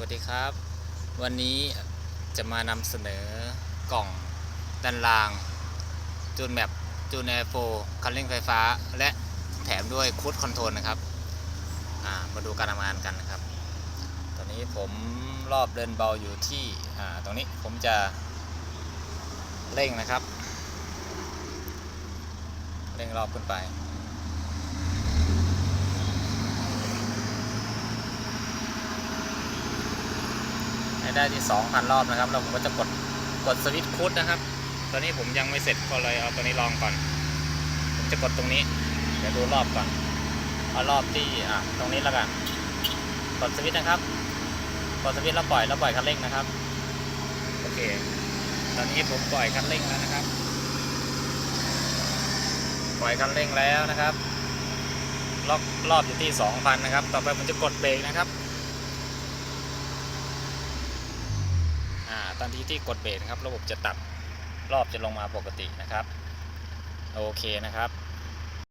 วัสดีครับ วันนี้จะมานำเสนอกล่องด้านล่าง จูนแมปจูนแอร์โฟคันเร่งไฟฟ้า และแถมด้วยคูดคอนโทรลนะครับามาดูการทำงานกันนะครับ ตอนนี้ผมรอบเดินเบาอยู่ที่ตรงนี้ผมจะเร่งนะครับ เร่งรอบขึ้นไป ให้ได้ที่ 2,000 รอบนะครับแล้วผมก็จะกดกดสวิตช์คุดนะครับ ตอนนี้ผมยังไม่เสร็จก็เลยเอาตัวนี้ลองก่อน ผมจะกดตรงนี้ เดี๋ยวดูรอบก่อนเอารอบที่อะตรงนี้แล้วกัน กดสวิตช์นะครับ กดสวิตช์แล้วปล่อยแล้วปล่อยคันเร่งนะครับ โอเค ตอนนี้ผมปล่อยคันเร่งแล้วนะครับ ปล่อยคันเร่งแล้วนะครับล็อกรอบอยู่ที่ 2,000 นะครับ ต่อไปผมจะกดเบรกนะครับ อ่าตอนที่ที่กดเบรกนะครับ ระบบจะตัดรอบจะลงมาปกตินะครับ โอเคนะครับ